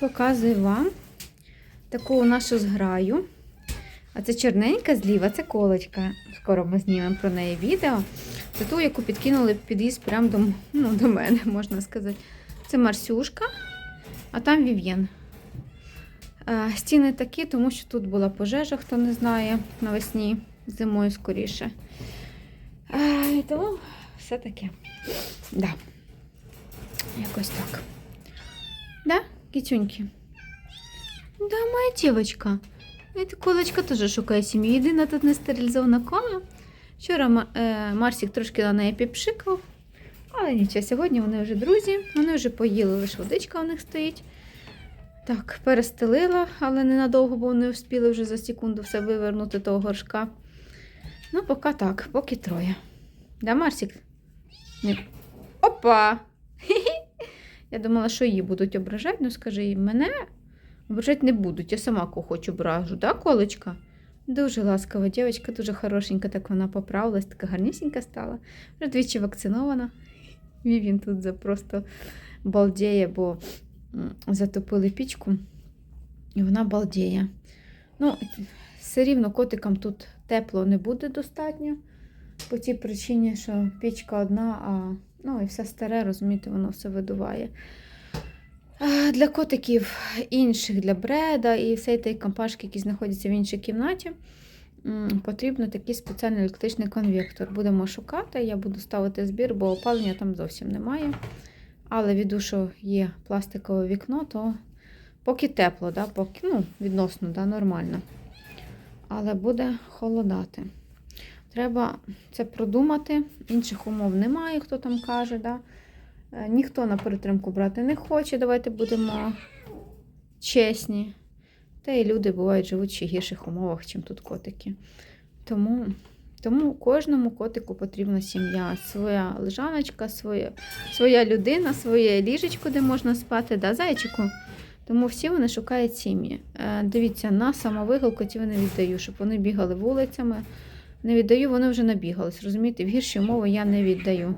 показую вам таку нашу зграю. А це чорненька зліва, це колочка. Скоро ми знімемо про неї відео. Це ту, яку підкинули під'їзд прямо до, ну, до мене, можна сказати. Це Марсюшка, а там Вів'єн. Е, Стіни такі, тому що тут була пожежа, хто не знає, навесні, зимою скоріше. Е, і Тому все таке. Да. Якось так. Да, кітюньки? Да, моя дівчинка. Эта колочка теж шукає сім'ю. Єдина тут не стерилізована кола. Вчора Марсік трошки на неї підпшикав. Але нічого, сьогодні вони вже друзі, вони вже поїли, лише водичка у них стоїть. Так, перестелила, але ненадовго, бо вони встигли вже за секунду все вивернути того горшка. Ну, поки так, поки троє. Да, Марсік? Ні. Опа! Я думала, що її будуть ображати, ну скажи їй, мене ображати не будуть. Я сама кого хочу ображу, да, колочка? Дуже ласкава дівчинка, дуже хорошенька, так вона поправилась, така гарнісінька стала. Вже двічі вакцинована. І він тут просто балдіє, бо затопили пічку, і вона балдіє. Ну, все рівно котикам тут тепло не буде достатньо. По тій причині, що пічка одна, а ну і все старе, розумієте, воно все видуває. Для котиків інших, для бреда і всієї тієї компашки, які знаходяться в іншій кімнаті, потрібно такий спеціальний електричний конвектор. Будемо шукати, я буду ставити збір, бо опалення там зовсім немає. Але віду, що є пластикове вікно, то поки тепло, да, поки, ну, відносно да, нормально. Але буде холодати. Треба це продумати. Інших умов немає, хто там каже. Да? Е, Ніхто на перетримку брати не хоче. Давайте будемо чесні. Та й люди бувають живуть в ще гірших умовах, ніж тут котики. Тому, тому кожному котику потрібна сім'я, своя лежаночка, своя, своя людина, своє ліжечко, де можна спати, да, зайчику. Тому всі вони шукають сім'ї. Е, Дивіться, на самовигул котів не віддаю, щоб вони бігали вулицями. Не віддаю, вони вже набігались. Розумієте, в гірші умови я не віддаю.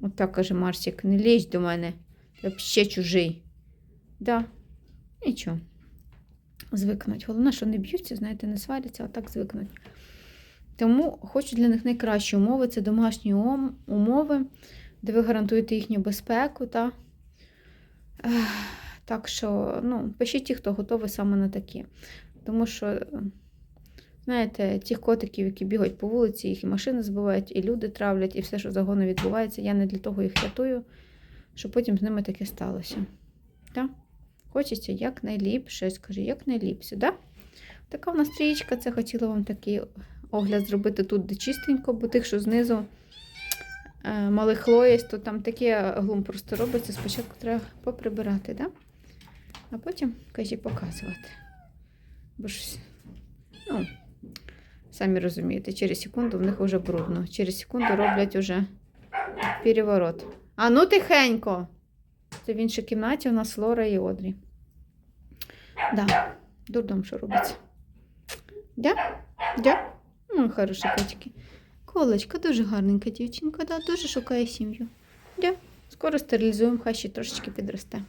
От так каже Марсік, не лізь до мене. Я ще чужий. Да, нічого. Звикнуть. Головне, що не б'ються, знаєте, не сваряться, а так звикнуть. Тому хочу для них найкращі умови це домашні умови, де ви гарантуєте їхню безпеку. Та? Так що, ну, пишіть ті, хто готовий саме на такі. Тому що, знаєте, тих котиків, які бігають по вулиці, їх і машини збивають, і люди травлять, і все, що загону відбувається, я не для того їх рятую, щоб потім з ними таке сталося. Так? Хочеться якнайліпше, скажи, якнайліпше, да? Така в нас стрічка, це хотіла вам такий огляд зробити тут, де чистенько, бо тих, що знизу е, малих лоєць, то там таке глум просто робиться. Спочатку треба поприбирати, да? а потім кажі показувати. Бо ж, ну, самі розумієте, через секунду в них вже брудно. Через секунду роблять уже переворот. А ну тихенько! Це в іншій кімнаті у нас Лора і Одрі. Да, дурдом, що робиться. Да? Да? Ну, хороші котики. Колочка, дуже гарненька дівчинка, да, дуже шукає сім'ю. Да. Скоро стерилізуємо, хай ще трошечки підросте.